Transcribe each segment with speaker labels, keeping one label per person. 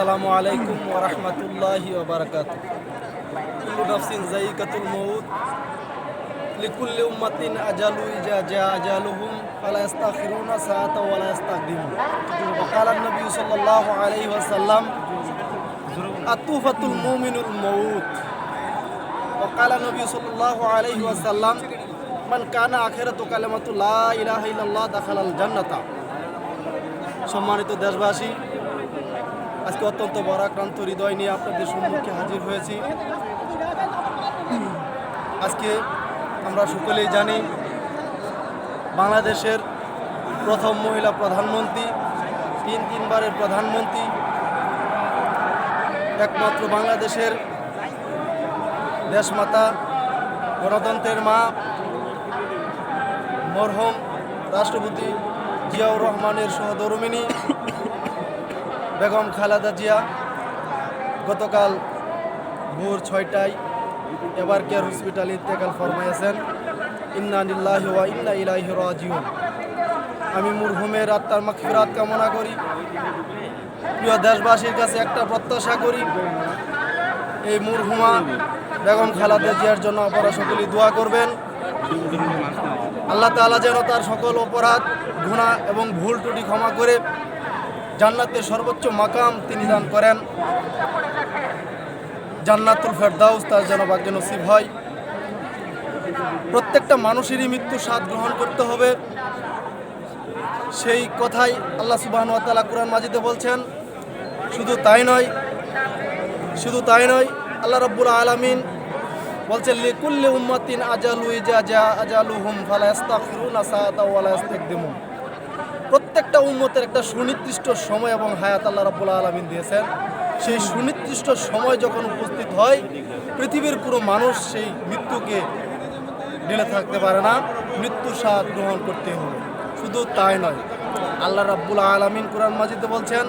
Speaker 1: আসসালামু আলাইকুম ওয়া রাহমাতুল্লাহি ওয়া বারাকাতুহু। কুল্লু নাফসিন যায়িকাতুল মাউত। লিকুল্লি উম্মাতিন আজালু ইজা জা আজালুহুম ফালা ইস্তাখিরুনা সাআতা ওয়া লা ইস্তাকদিমুন। ওয়া ক্বালা an-নাবী সাল্লাল্লাহু আলাইহি ওয়াসাল্লাম, আতুফাতুল মুমিনুল মাউত। ওয়া ক্বালা নবী সাল্লাল্লাহু আলাইহি ওয়াসাল্লাম কানা আখিরাতু কালিমাতু লা ইলাহা ইল্লাল্লাহ দাখালাল জান্নাতা। সম্মানিত দেশবাসী আজকে অত্যন্ত বরাক্রান্ত হৃদয় নিয়ে আপনাদের সম্মুখে হাজির হয়েছি। আজকে আমরা সকলেই জানি বাংলাদেশের প্রথম মহিলা প্রধানমন্ত্রী, তিন তিনবারের প্রধানমন্ত্রী, একমাত্র বাংলাদেশের দেশমাতা, গণতন্ত্রের মা, মরহম রাষ্ট্রপতি জিয়াউর রহমানের সহধর্মিনী বেগম খালেদা জিয়া গতকাল ভোর ছয়টায় এবার কেয়ার হসপিটাল ইন্তেকাল ফরমাইয়াছেন ইন্না নিল্লাহি ওয়া ইন্না ইলাইহি রাজিউন। আমি মুরহুমের আত্মার মাগফিরাত কামনা করি। প্রিয় দেশবাসীর কাছে একটা প্রত্যাশা করি, এই মুরহুমা বেগম খালাদা জিয়ার জন্য আপনারা সকলেই দোয়া করবেন। আল্লাহ তাআলা যেন তার সকল অপরাধ গুণা এবং ভুল ত্রুটি ক্ষমা করে জান্নাতের সর্বোচ্চ মাকাম তিনি দান করেন। জান্নাতুল ফেরদাউস তার যেন ভাগ্য নসিব হয়। প্রত্যেকটা মানুষেরই মৃত্যুর স্বাদ গ্রহণ করতে হবে। সেই কথাই আল্লাহ সুবাহন তাআলা কোরআন মাজিদে বলছেন, শুধু তাই নয়, শুধু তাই নয়, আল্লাহ রব্বুল আলামিন বলছেন, লিকুল্লি উম্মাতিন আজালু ইজা জা আজালুহুম ফালা ইস্তাখিরুনা সাআতা ওয়া লা ইস্তাকদিমুন প্রত্যেকটা উম্মতের একটা সুনির্দিষ্ট সময় এবং হায়াত আল্লাহ রাব্বুল আলামিন দিয়েছেন। সেই সুনির্দিষ্ট সময় যখন উপস্থিত হয়, পৃথিবীর কোনো মানুষ সেই মৃত্যুকে ঢেলে থাকতে পারে না। মৃত্যুর স্বাদ গ্রহণ করতে হবে। শুধু তাই নয়, আল্লাহ রাব্বুল আলামিন কোরআন মাজিদে বলছেন,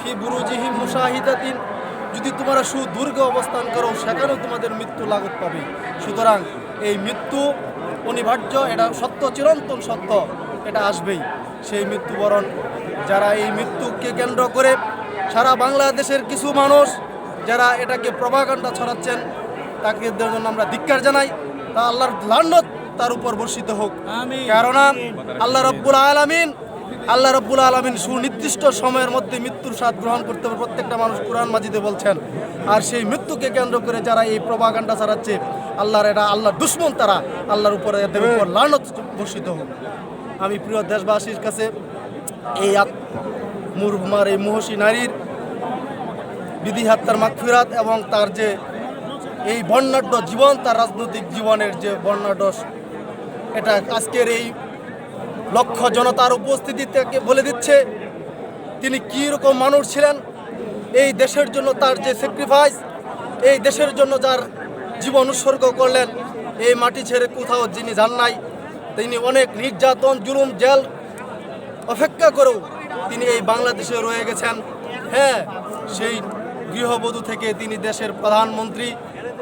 Speaker 1: ফি বুরুজিহি মুশাহিদাতিন যদি তোমরা সুদূর্ঘ অবস্থান করো, সেখানেও তোমাদের মৃত্যু লাগত পাবে। সুতরাং এই মৃত্যু অনিবার্য, এটা সত্য, চিরন্তন সত্য, এটা আসবেই। সেই মৃত্যুবরণ। যারা এই মৃত্যুকে কেন্দ্র করে সারা বাংলাদেশের কিছু মানুষ যারা এটাকে প্রভাকাণ্ডা ছড়াচ্ছেন তাকে জন্য আমরা ধিক্কার জানাই। তা আল্লাহর লান্নত তার উপর বর্ষিত হোক। কেননা আল্লাহ রব্বুল আলামিন আল্লাহ রব্বুল আলমিন সুনির্দিষ্ট সময়ের মধ্যে মৃত্যুর স্বাদ গ্রহণ করতে হবে। প্রত্যেকটা মানুষ কোরআন মাজিদে বলছেন। আর সেই মৃত্যুকে কেন্দ্র করে যারা এই প্রভাকাণ্ডা চালাচ্ছে আল্লাহর এটা আল্লাহর দুশ্মন তারা আল্লাহর উপরে এদের উপর লানত বর্ষিত হোক। আমি প্রিয় দেশবাসীর কাছে এই মুরহুমার এই মহসী নারীর বিধি হাত্তার মাগফিরাত এবং তার যে এই বর্ণাঢ্য জীবন, তার রাজনৈতিক জীবনের যে বর্ণাঢ্য এটা আজকের এই লক্ষ জনতার উপস্থিতি থেকে বলে দিচ্ছে, তিনি কী রকম মানুষ ছিলেন, এই দেশের জন্য তার যে স্যাক্রিফাইস এই দেশের জন্য যার জীবন উৎসর্গ করলেন, এই মাটি ছেড়ে কোথাও যিনি যান নাই। তিনি অনেক নির্যাতন, জুলুম, জেল অপেক্ষা করেও তিনি এই বাংলাদেশে রয়ে গেছেন। হ্যাঁ সেই গৃহবধূ থেকে তিনি দেশের প্রধানমন্ত্রী,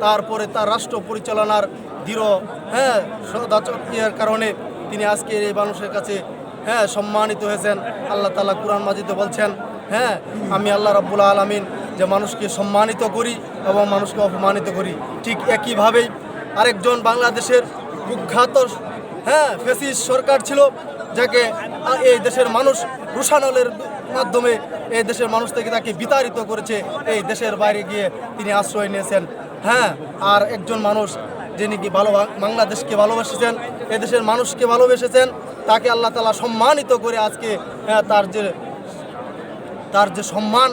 Speaker 1: তারপরে তার রাষ্ট্র পরিচালনার দৃঢ় হ্যাঁ সদাচকের কারণে তিনি আজকে এই মানুষের কাছে হ্যাঁ সম্মানিত হয়েছেন। আল্লাহ তালা কুরআন মাজিদে বলছেন হ্যাঁ আমি আল্লাহ রাব্বুল আলমিন যে মানুষকে সম্মানিত করি এবং মানুষকে অপমানিত করি। ঠিক একইভাবেই আরেকজন বাংলাদেশের কুখ্যাত হ্যাঁ ফেসিস সরকার ছিল যাকে এই দেশের মানুষ রুশানলের মাধ্যমে এই দেশের মানুষ থেকে তাকে বিতাড়িত করেছে এই দেশের বাইরে গিয়ে তিনি আশ্রয় নিয়েছেন। হ্যাঁ আর একজন মানুষ যিনি কি ভালো বাংলাদেশকে ভালোবেসেছেন এই দেশের মানুষকে ভালোবেসেছেন তাকে আল্লাহ তালা সম্মানিত করে আজকে হ্যাঁ, তার যে তার যে সম্মান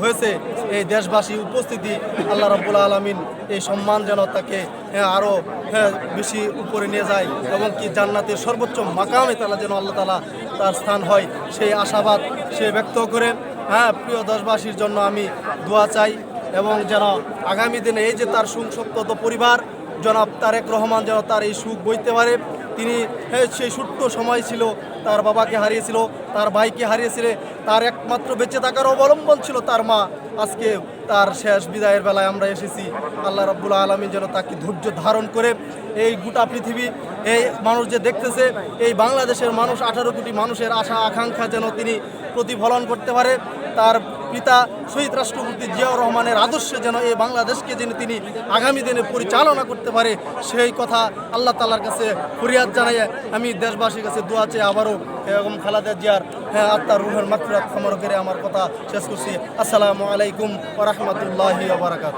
Speaker 1: হয়েছে এই দেশবাসী উপস্থিতি আল্লাহ রব্বুল আলমিন এই সম্মান যেন তাকে হ্যাঁ, আরও হ্যাঁ, বেশি উপরে নিয়ে যায় এবং কি জান্নাতের সর্বোচ্চ মাকামে তালা যেন আল্লাহ তালা তার স্থান হয় সেই আশাবাদ সে ব্যক্ত করে হ্যাঁ প্রিয় দেশবাসীর জন্য আমি দোয়া চাই এবং যেন আগামী দিনে এই যে তার সুসপ্ত পরিবার জনাব তারেক রহমান যেন তার এই সুখ বইতে পারে। তিনি হ্যাঁ, সেই ছোট্ট সময় ছিল তার বাবাকে হারিয়েছিল তার ভাইকে হারিয়েছিল তার একমাত্র বেঁচে থাকার অবলম্বন ছিল তার মা। আজকে তার শেষ বিদায়ের বেলায় আমরা এসেছি। আল্লাহ রাব্বুল আলমী যেন তাকে ধৈর্য ধারণ করে এই গোটা পৃথিবী এই মানুষ যে দেখতেছে এই বাংলাদেশের মানুষ আঠারো কোটি মানুষের আশা আকাঙ্ক্ষা যেন তিনি প্রতিফলন করতে পারে। তার পিতা শহীদ রাষ্ট্রপতি জিয়াউর রহমানের আদর্শে যেন এই বাংলাদেশকে যেন তিনি আগামী দিনে পরিচালনা করতে পারে, সেই কথা আল্লাহ তালার কাছে ফরিয়াদ জানাই আমি দেশবাসীর কাছে দোয়া চেয়ে আবারও এবং খালাদা জিয়ার হ্যাঁ আত্মার রুহের মাকফিরাত খামর করে আমার কথা শেষ করছি। আসসালামু আলাইকুম ওরহমতুল্লাহি বারাকাত